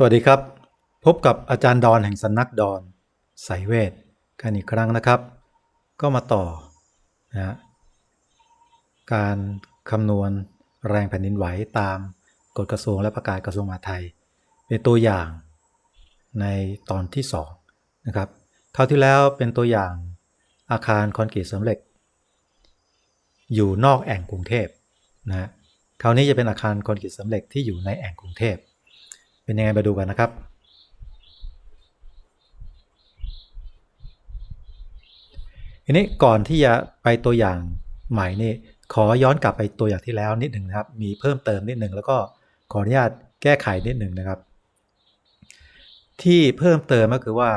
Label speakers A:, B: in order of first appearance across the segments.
A: สวัสดีครับ พบกับอาจารย์ดอนแห่งสำนักดอนสายเวทกันอีกครั้งนะครับ ก็มาต่อนะการคำนวณแรงแผ่นดินไหวตามกฎกระทรวงและประกาศกระทรวงมหาดไทย เป็นตัวอย่างในตอนที่2นะครับคราวที่แล้วเป็นตัวอย่างอาคารคอนกรีตเสริมเหล็กอยู่นอกแอ่งกรุงเทพนะคราวนี้จะเป็นอาคารคอนกรีตเสริมเหล็กที่อยู่ในแอ่งกรุงเทพ เป็นยังไงไปดูกันนะครับทีนี้ก่อนที่จะไปตัวอย่างใหม่นี่ขอย้อนกลับไปตัวอย่างที่แล้วนิดหนึ่งนะครับ มีเพิ่มเติมนิดหนึ่งแล้วก็ขออนุญาตแก้ไขนิดหนึ่งนะครับ ที่เพิ่มเติมก็คือว่า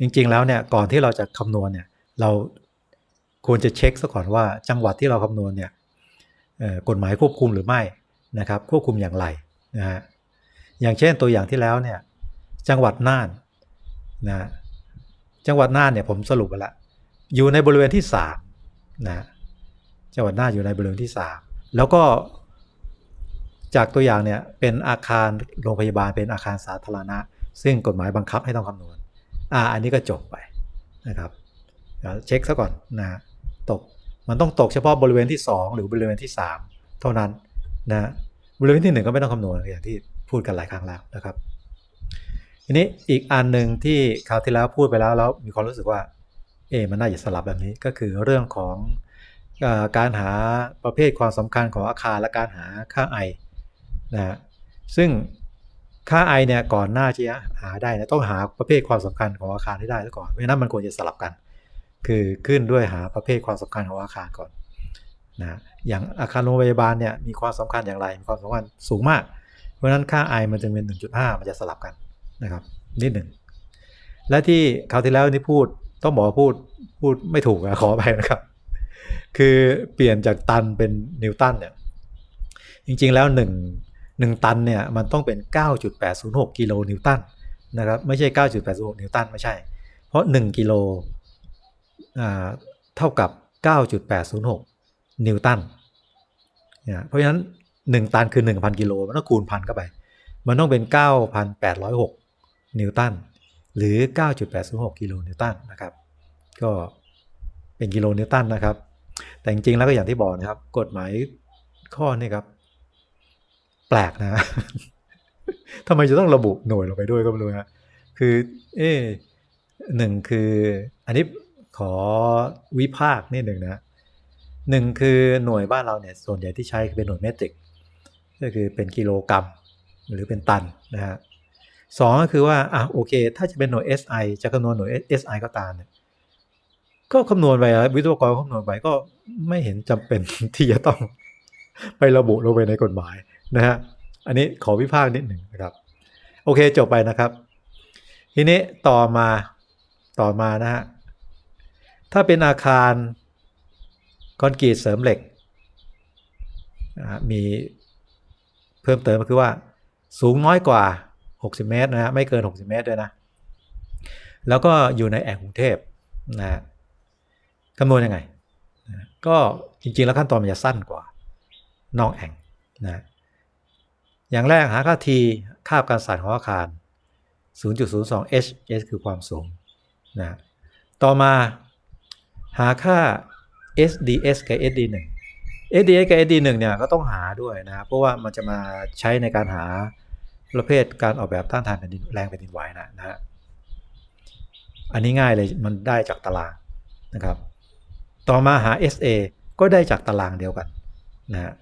A: จริงๆแล้วเนี่ยก่อนที่เราจะคำนวณเนี่ยเราควรจะเช็คซะก่อนว่าจังหวัดที่เราคำนวณเนี่ยกฎหมายควบคุมหรือไม่นะครับ ควบคุมอย่างไรนะฮะ อย่างเช่นตัวอย่างที่แล้วเนี่ยจังหวัดน่านนะจังหวัดน่านเนี่ยผมสรุปไปละอยู่ในบริเวณที่สามนะจังหวัดน่านอยู่ในบริเวณที่สามแล้วก็จากตัวอย่างเนี่ยเป็นอาคารโรงพยาบาลเป็นอาคารสาธารณะ ซึ่งกฎหมายบังคับให้ต้องคำนวณอ่าอันนี้ก็จบไปนะครับเช็คซะก่อนนะตกมันต้องตกเฉพาะบริเวณที่ 2 หรือบริเวณที่ 3 เท่านั้นนะ บริเวณที่ 1 ก็ไม่ต้องคำนวณอย่างที่พูดกันหลายครั้งแล้วนะครับทีนี้อีกอันหนึ่งที่คราวที่แล้วพูดไปแล้วแล้วมีความรู้สึกว่าเอมันน่าจะสลับแบบนี้ก็คือเรื่องของอการหาประเภทความสำคัญของอาคารและการหาค่าไอนะฮะซึ่งค่าไอเนี่ยก่อนหน้าที่จะหาได้นี่ยต้องหาประเภทความสำคัญของอาคารให้ได้ซะก่อนเพราะนั้นมันควรจะสลับกัน คือขึ้นด้วยหาประเภทความสำคัญของอาคารก่อนนะ อย่างอาคารโรงพยาบาลเนี่ยมีความสำคัญอย่างไร มีความสำคัญสูงมาก เพราะฉะนั้นค่า i มันจะเป็น 1.5 มันจะสลับกันนะครับ นิดหนึ่ง และที่คราวที่แล้วนี่พูดต้องบอกว่าพูดพูดไม่ถูกอะขอไปนะครับ คือเปลี่ยนจากตันเป็นนิวตันเนี่ยจริงๆแล้ว 1 1 ตันเนี่ยมันต้องเป็น 9.806 กิโลนิวตันนะครับไม่ใช่ 9.806 นิวตันไม่ใช่ เพราะ 1 กิโลอ่าเท่ากับ 9.806 นิวตัน เนี่ยเพราะฉะนั้น 1 ตันคือ 1,000 กิโลมันต้องคูณพันเข้าไป มันต้องเป็น 9,806 นิวตันหรือ 9.806 กิโลนิวตันนะครับ ก็เป็นกิโลนิวตันนะครับ แต่จริงๆแล้วก็อย่างที่บอกนะครับ กฎหมายข้อนี้ครับ แปลกนะทำไมจะต้องระบุหน่วยลงไปด้วยก็ไม่รู้นะคือ เอ๊หนึ่งคืออันนี้ขอวิพากษ์นิดหนึ่งนะ หนึ่งคือหน่วยบ้านเราเนี่ยส่วนใหญ่ที่ใช้เป็นหน่วยเมตริก ก็คือเป็นกิโลกรัมหรือเป็นตันนะฮะสองก็คือว่าอะโอเค ถ้าจะเป็นหน่วย SI จะคำนวณหน่วย SI ก็ตามเนี่ยก็คำนวณไปแล้ววิศวกรคำนวณไปก็ไม่เห็นจำเป็นที่จะต้องไประบุลงไปในกฎหมายนะฮะอันนี้ขอวิพากษ์นิดหนึ่งนะครับ โอเคจบไปนะครับ ทีนี้ต่อมาต่อมานะฮะถ้าเป็นอาคาร คอนกรีตเสริมเหล็ก มีเพิ่มเติมก็คือว่าสูงน้อยกว่า 60 เมตรนะฮะไม่เกิน 60 เมตรด้วยนะ แล้วก็อยู่ในแอ่งกรุงเทพนะฮะคำนวณยังไงนะก็จริงๆ แล้วขั้นตอนมันจะสั้นกว่านอกแอ่งนะอย่างแรกหาค่า t ค่าการสั่นของอาคาร 0.02 h h คือความสูงนะต่อมาหาค่า SDS กับ SD1 SDS กับ SD1 เนี่ยก็ต้องหาด้วยนะเพราะว่ามันจะมาใช้ในการหาประเภทการออกแบบต้านทานแผ่นดินแรงแผ่นดินไหวนะนะฮะอันนี้ง่ายเลยมันได้จากตารางนะครับ ต่อมาหา SA ก็ได้จากตารางเดียวกันนะฮะ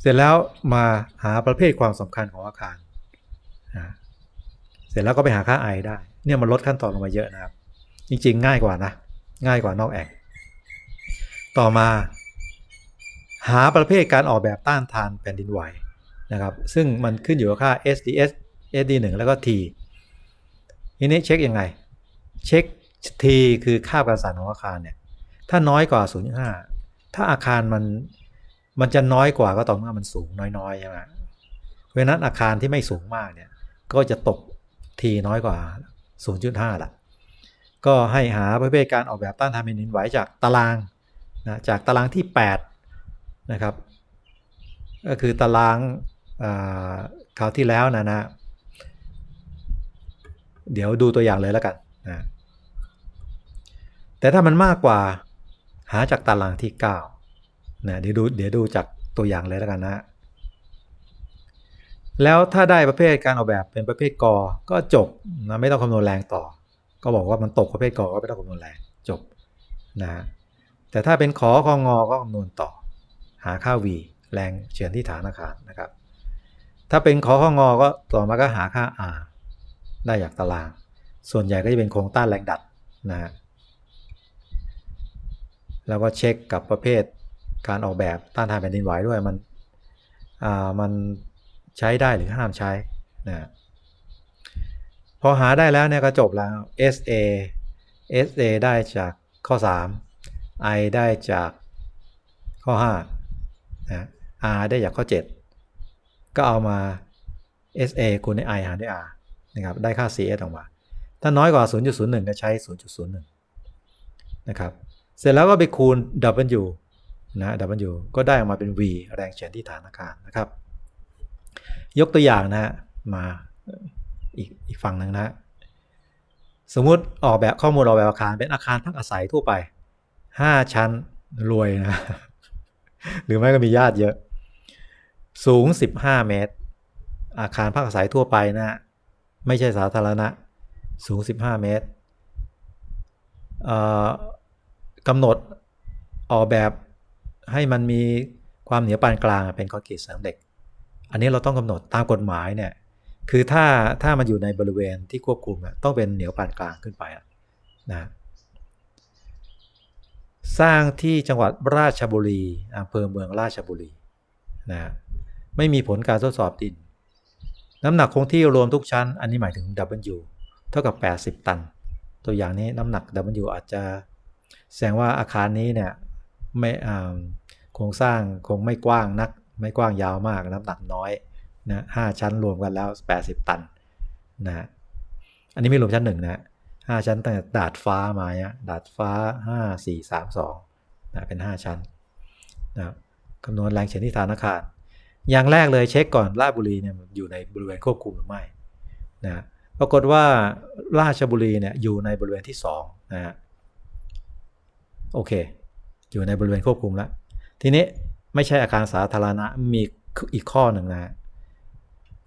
A: เสร็จแล้วมาหาประเภทความสำคัญของอาคารนะเสร็จแล้วก็ไปหาค่า I ได้ เนี่ยมันลดขั้นตอนลงมาเยอะนะครับ จริง ๆ ง่ายกว่านะ ง่ายกว่านอกแอ่งต่อมา หาประเภทการออกแบบต้านทานแผ่นดินไหวนะครับ ซึ่งมันขึ้นอยู่กับค่า SDS SD1 แล้วก็ T ทีนี้เช็คยังไง เช็ค T คือค่าการสั่นของอาคารเนี่ย ถ้าน้อยกว่า 0.5 ถ้าอาคารมันมันจะน้อยกว่าก็ต่อเมื่อมันสูงน้อยๆใช่ไหมเพราะฉะนั้นอาคารที่ไม่สูงมากเนี่ย ก็จะตก T น้อยกว่า 0.5ละ ก็ให้หาประเภทการออกแบบต้านทานแผ่นดินไหวจากตารางนะจากตารางที่8นะครับก็คือตารางคราวที่แล้วนะนะเดี๋ยวดูตัวอย่างเลยแล้วกันนะแต่ถ้ามันมากกว่าหาจากตารางที่9นะเดี๋ยวดูเดี๋ยวดูจากตัวอย่างเลยแล้วกันนะแล้วถ้าได้ประเภทการออกแบบเป็นประเภทกอก็จบนะไม่ต้องคำนวณแรงต่อ ก็บอกว่ามันตกประเภทกอก็ไม่ต้องคำนวณแรงจบนะแต่ถ้าเป็นขอคองอก็คำนวณต่อ หาค่า v แรงเฉือนที่ฐานอาคารนะครับ ถ้าเป็นขอข้องอก็ต่อมาก็หาค่า r ได้จากตาราง ส่วนใหญ่ก็จะเป็นโครงต้านแรงดัดนะฮะแล้วก็เช็คกับประเภทการออกแบบต้านทานแผ่นดินไหวด้วยมัน อ่า มันใช้ได้หรือห้ามใช้นะ พอหาได้แล้วเนี่ยก็จบแล้ว SA SA ได้จากข้อ 3 I ได้จากข้อ5นะ R ได้จากข้อ 7 ก็เอามา SA คูณใน I หารด้วย R นะครับได้ค่า CS ออกมา ถ้าน้อยกว่า 0.01 ก็ใช้ 0.01 นะครับ เสร็จแล้วก็ไปคูณ W นะ W ก็ได้ออกมาเป็น V แรงเฉือนที่ฐานอาคารนะครับ ยกตัวอย่างนะฮะมา อีกอีกฝั่งหนึ่งนะสมมุติออกแบบข้อมูลออกแบบอาคารเป็นอาคารพักอาศัยทั่วไป5ชั้นรวยนะ หรือไม่ก็มีญาติเยอะ สูง 15 เมตร อาคารพักอาศัยทั่วไปนะ ไม่ใช่สาธารณะ สูง 15 เมตรกำหนดออกแบบให้มันมีความเหนียวปานกลางเป็นคอนกรีตเสริมเหล็ก อันนี้เราต้องกำหนดตามกฎหมายเนี่ย คือถ้าถ้ามันอยู่ในบริเวณที่ควบคุมต้องเป็นเหนียวปานกลางขึ้นไปนะสร้างที่จังหวัดราชบุรีอำเภอเมืองราชบุรีนะไม่มีผลการทดสอบดิน น้ำหนักคงที่รวมทุกชั้น อันนี้หมายถึง W เท่ากับ 80 ตัน ตัวอย่างนี้น้ำหนัก W อาจจะแสดงว่าอาคารนี้เนี่ยไม่โครงสร้างคงไม่กว้างนัก ไม่กว้างยาวมากน้ำหนักน้อย นะห้าชั้นรวมกันแล้ว 80 ตันนะอันนี้ไม่รวมชั้นหนึ่งนะห้าชั้นตั้งแต่ดาดฟ้ามาเนี่ยดาดฟ้า 5 4 3 2นะเป็น 5 ชั้นนะคำนวณแรงเฉือนที่ฐานอาคาร อย่างแรกเลยเช็คก่อนราชบุรีเนี่ยอยู่ในบริเวณควบคุมหรือไม่นะปรากฏว่าราชบุรีเนี่ยอยู่ในบริเวณที่2นะฮะโอเค อยู่ในบริเวณควบคุมแล้ว ทีนี้ไม่ใช่อาคารสาธารณะมีอีกข้อหนึ่งนะ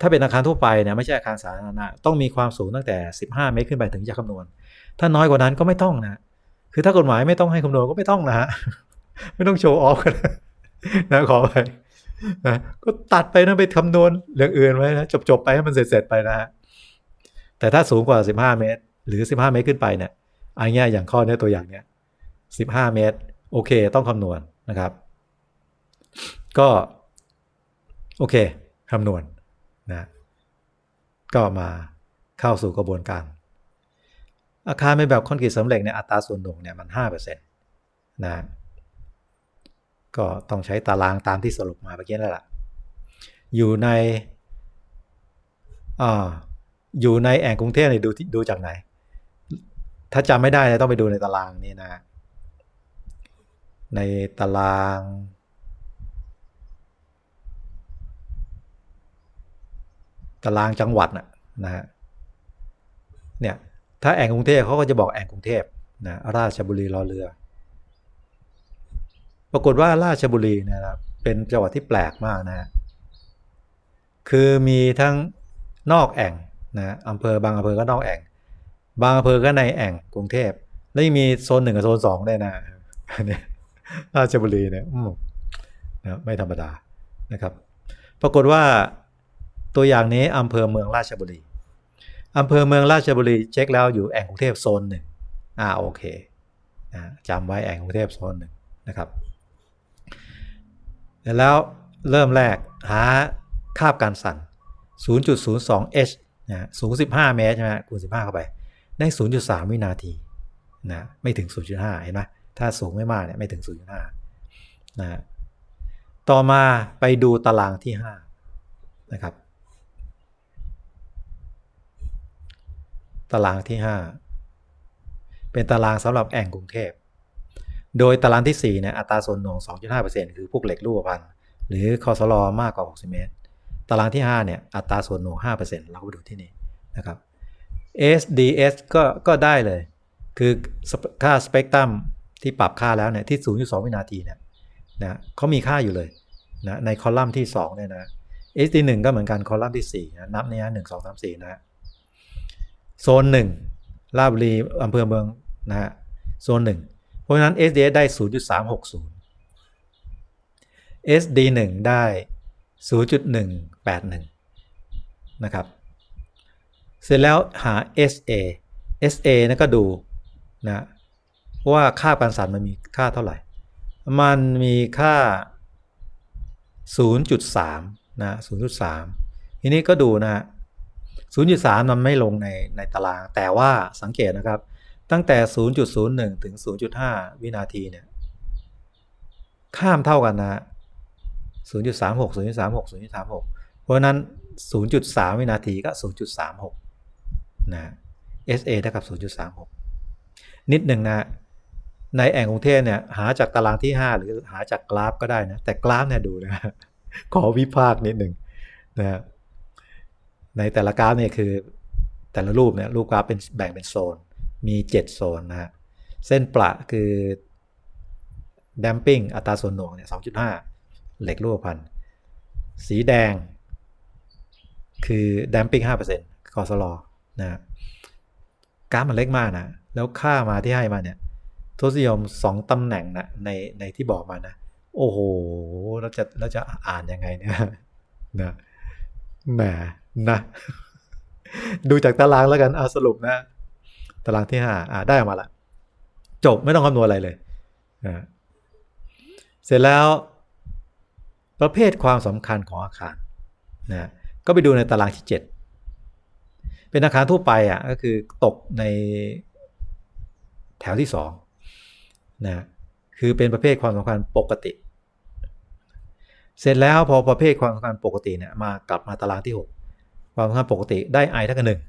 A: ถ้าเป็นอาคารทั่วไปเนี่ยไม่ใช่อาคารสาธารณะต้องมีความสูงตั้งแต่ 15 เมตรขึ้นไปถึงจะคำนวณ ถ้าน้อยกว่านั้นก็ไม่ต้องนะ คือถ้ากฎหมายไม่ต้องให้คำนวณก็ไม่ต้องนะฮะไม่ต้องโชว์ออฟกันนะขอไปนะก็ตัดไปนะไปคำนวณเรื่องอื่นไว้นะจบๆไปให้มันเสร็จๆไปนะฮะแต่ถ้าสูงกว่า 15 เมตร หรือ 15 เมตรขึ้นไปเนี่ยอันนี้อย่างข้อนี้ตัวอย่างเนี้ย15 เมตร โอเค ต้องคำนวณนะครับ ก็ โอเคคำนวณ นะก็มาเข้าสู่กระบวนการ อาคารเป็นแบบคอนกรีตสำเร็จเนี่ยอัตราส่วนหน่วงเนี่ยมัน5%นะก็ต้องใช้ตารางตามที่สรุปมาเมื่อกี้นั่นแหละอยู่ในอ่าอยู่ในแอ่งกรุงเทพเนี่ยดูดูจากไหน ถ้าจำไม่ได้ต้องไปดูในตารางนี่นะ ในตาราง ตารางจังหวัดนะนะฮะเนี่ยถ้าแอ่งกรุงเทพเขาก็จะบอกแอ่งกรุงเทพนะราชบุรีรอเรือ ปรากฏว่าราชบุรีนะครับเป็นจังหวัดที่แปลกมากนะฮะคือมีทั้งนอกแอ่งนะอำเภอบางอำเภอก็นอกแอ่ง บางอำเภอก็ในแอ่งกรุงเทพแล้วยังมีโซนหนึ่งกับโซนสองได้นะเนี่ยราชบุรีเนี่ยนะไม่ธรรมดานะครับ ปรากฏว่า ตัวอย่างนี้อำเภอเมืองราชบุรีอำเภอเมืองราชบุรีเช็คแล้วอยู่แอ่งกรุงเทพโซนหนึ่งอ่าโอเคนะจำไว้แอ่งกรุงเทพโซนหนึ่งนะครับแล้วเริ่มแรกหาคาบการสั่น 0.02 h นะสูง 15 เมตรใช่ไหมคูณ 15 เข้าไป ได้ 0.3 วินาทีนะไม่ถึง 0.5 เห็นไหมถ้าสูงไม่มากเนี่ยไม่ถึง 0.5 นะต่อมาไปดูตารางที่ 5 นะครับ ตารางที่ 5 เป็นตารางสำหรับแอ่งกรุงเทพ โดยตารางที่4เนี่ยอัตราส่วนหน่วง 2.5%คือพวกเหล็กรูปพันธ์หรือคอสลอมากกว่า 60 เมตร ตารางที่ 5 เนี่ยอัตราส่วนหน่วง 5%เราก็ไปดูที่นี่นะครับ SDS ก็ก็ได้เลย คือค่าสเปกตรัมที่ปรับค่าแล้วเนี่ยที่0.2วินาทีเนี่ยนะเขามีค่าอยู่เลยนะในคอลัมน์ที่2เนี่ยนะ SD 1 ก็เหมือนกันคอลัมน์ที่4นะนับเนี่ยหนึ่งสองสามสี่นะ โซน1ลาบุรีอำเภอเมืองนะฮะโซน1เพราะฉะนั้น SDS ได้ 0.360 SD 1 ได้ 0.181 นะครับ เสร็จแล้วหา SA SA นะก็ดูนะว่าค่าการสั่นมันมีค่าเท่าไหร่ มันมีค่า 0.3 นะ 0.3 ทีนี้ก็ดูนะ 0.3 มันไม่ลงในในตาราง แต่ว่าสังเกตนะครับ ตั้งแต่ 0.01 ถึง 0.5 วินาทีเนี่ย ข้ามเท่ากันนะ 0.36 0.36 0.36 เพราะนั้น 0.3 วินาทีก็ 0.36 นะ SA เท่ากับ 0.36 นิดหนึ่งนะ ในแอ่งกรุงเทพเนี่ย หาจากตารางที่ 5 หรือหาจากกราฟก็ได้นะ แต่กราฟเนี่ยดูนะ ขอวิพากษ์นิดหนึ่งนะ ในแต่ละกราฟเนี่ยคือแต่ละรูปเนี่ยรูปกราฟเป็นแบ่งเป็นโซน มี 7 โซนนะฮะ เส้นประคือ damping อัตราส่วนหน่วงเนี่ย2.5 เหล็กรูปพัน สีแดง คือ damping 5%คอสลอนะกราฟมันเล็กมากนะ แล้วค่ามาที่ให้มาเนี่ยทศนิยม 2ตำแหน่งนะในในที่บอกมานะ โอ้โห เราจะเราจะอ่านยังไงเนี่ยนะแหม นะ ดูจากตารางแล้วกันเอาสรุปนะ ตารางที่ห้าอ่าได้ออกมาละจบไม่ต้องคำนวณอะไรเลยนะเสร็จแล้ว ประเภทความสำคัญของอาคารนะก็ไปดูในตารางที่ 7 เป็นอาคารทั่วไปอะก็คือตกในแถวที่2นะคือเป็นประเภทความสำคัญปกติ เสร็จแล้วพอประเภทความสำคัญปกติเนี่ยมากลับมาตารางที่ 6 ความสำคัญปกติได้ i เท่ากับหนึ่ง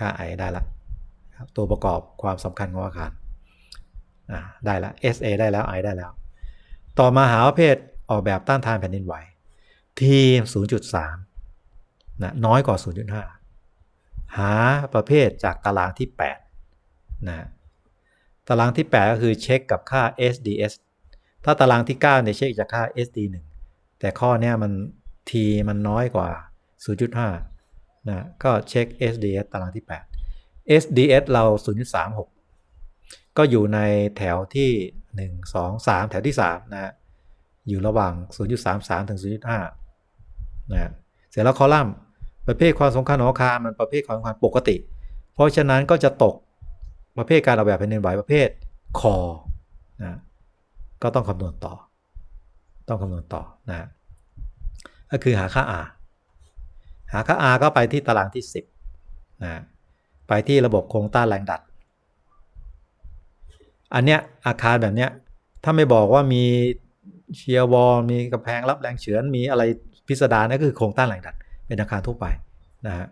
A: ค่า i ได้ละตัวประกอบความสำคัญของอาคารได้ละ SA ได้แล้ว i ได้แล้ว ต่อมาหาประเภทออกแบบต้านทานแผ่นดินไหวที0.3นะน้อยกว่า 0.5 หาประเภทจากตารางที่8นะตารางที่ 8 ก็คือเช็คกับค่า SDS ถ้าตารางที่9เนี่ยเช็คจากค่า SD1 แต่ข้อเนี้ยมัน t มันน้อยกว่า 0.5นะก็เช็ค SDS ตารางที่ 8 SDS เรา 0.36 ก็อยู่ในแถวที่ 1 2 3 แถวที่ 3 นะอยู่ระหว่าง 0.33 ถึง 0.5 นะเสร็จแล้วคอลัมน์ประเภทความสำคัญของอาคารมันประเภทความสำคัญปกติ เพราะฉะนั้นก็จะตกประเภทการออกแบบแผ่นดินไหวประเภทคอนะก็ต้องคำนวณต่อ ต้องคำนวณต่อนะก็คือหาค่า R หาค่า R ก็ไปที่ตารางที่ 10นะไปที่ระบบโครงต้านแรงดัด อันเนี้ยอาคารแบบเนี้ยถ้าไม่บอกว่ามีเชียร์วอลมีกำแพงรับแรงเฉือนมีอะไรพิสดารนั่นคือโครงต้านแรงดัด เป็นอาคารทั่วไปนะฮะ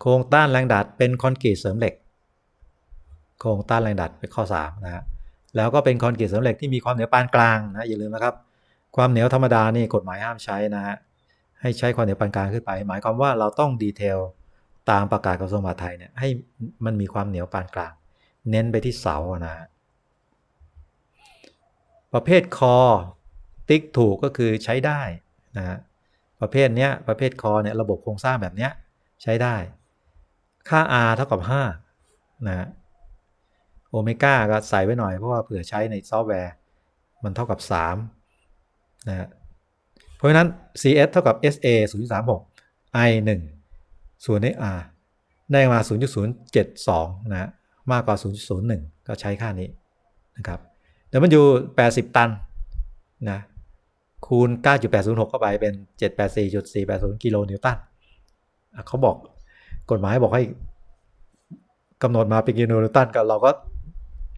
A: โครงต้านแรงดัดเป็นคอนกรีตเสริมเหล็ก โครงต้านแรงดัดเป็นข้อ3นะฮะแล้วก็เป็นคอนกรีตเสริมเหล็กที่มีความเหนียวปานกลางนะอย่าลืมนะครับ ความเหนียวธรรมดานี่กฎหมายห้ามใช้นะฮะ ให้ใช้ความเหนียวปานกลางขึ้นไป หมายความว่าเราต้องดีเทลตามประกาศกระทรวงมหาดไทยเนี่ยให้มันมีความเหนียวปานกลาง เน้นไปที่เสานะฮะประเภทคอติ๊กถูกก็คือใช้ได้นะฮะประเภทเนี้ยประเภทคอเนี่ยระบบโครงสร้างแบบเนี้ยใช้ได้ ค่า R เท่ากับ5นะโอเมก้าก็ใส่ไว้หน่อยเพราะว่าเผื่อใช้ในซอฟต์แวร์ มันเท่ากับ3นะ เพราะฉะนั้น CS เท่ากับ SA 0.36 I 1ส่วนใน R ได้มา 0.072 นะ มากกว่า 0.01 ก็ใช้ค่านี้นะครับแต่มันอยู่ 80 ตันนะคูณ 9.806 เข้าไปเป็น 784.480 กิโลนิวตันเขาบอกกฎหมายบอกให้กำหนดมาเป็นกิโลนิวตันก็เราก็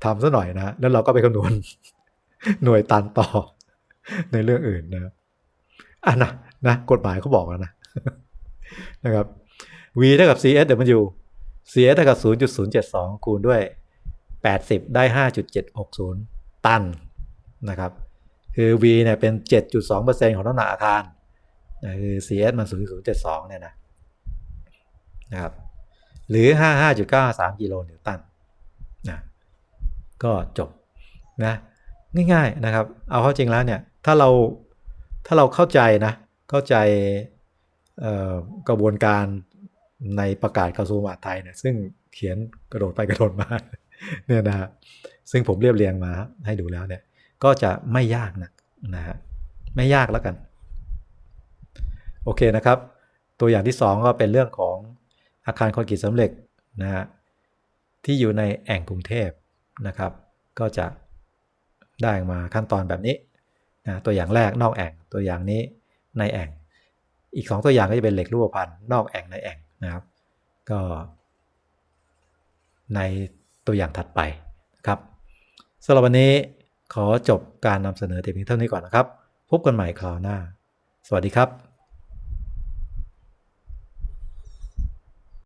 A: ทำซะหน่อยนะ แล้วเราก็ไปคำนวณหน่วยตันต่อในเรื่องอื่นนะ อะนะนะกฎหมายเขาบอกแล้วนะนะครับ v เท่ากับ cs เดี๋ยวมันอยู่ cs เท่ากับ0.072 คูณด้วย 80 ได้ 5.760 ตันนะครับ คือ V เนี่ยเป็น 7.2%ของน้ำหนักอาคารนะคือ CS มัน 0.072 เนี่ยนะนะครับ หรือ 55.93กิโลนิวตันนะก็จบนะง่ายๆนะครับ เอาเข้าจริงแล้วเนี่ย ถ้าเรา ถ้าเราเข้าใจนะ เข้าใจกระบวนการในประกาศกระทรวงมหาดไทยเนี่ยซึ่งเขียนกระโดดไปกระโดดมาเนี่ยนะฮะซึ่งผมเรียบเรียงมาให้ดูแล้วเนี่ย ก็จะไม่ยากนะนะฮะไม่ยากแล้วกัน โอเคนะครับ ตัวอย่างที่ 2 ก็เป็นเรื่องของอาคารคอนกรีตสำเร็จนะฮะที่อยู่ในแอ่งกรุงเทพนะครับ ก็จะได้มาขั้นตอนแบบนี้ นะตัวอย่างแรกนอกแอ่งตัวอย่างนี้ในแอ่ง อีก 2 ตัวอย่างก็จะเป็นเหล็กรูปพรรณนอกแอ่งในแอ่งนะครับ ก็ ในตัวอย่างถัดไปครับสำหรับวันนี้ขอจบการนำเสนอแต่เพียงเท่านี้ก่อนนะครับ พบกันใหม่คราวหน้า สวัสดีครับ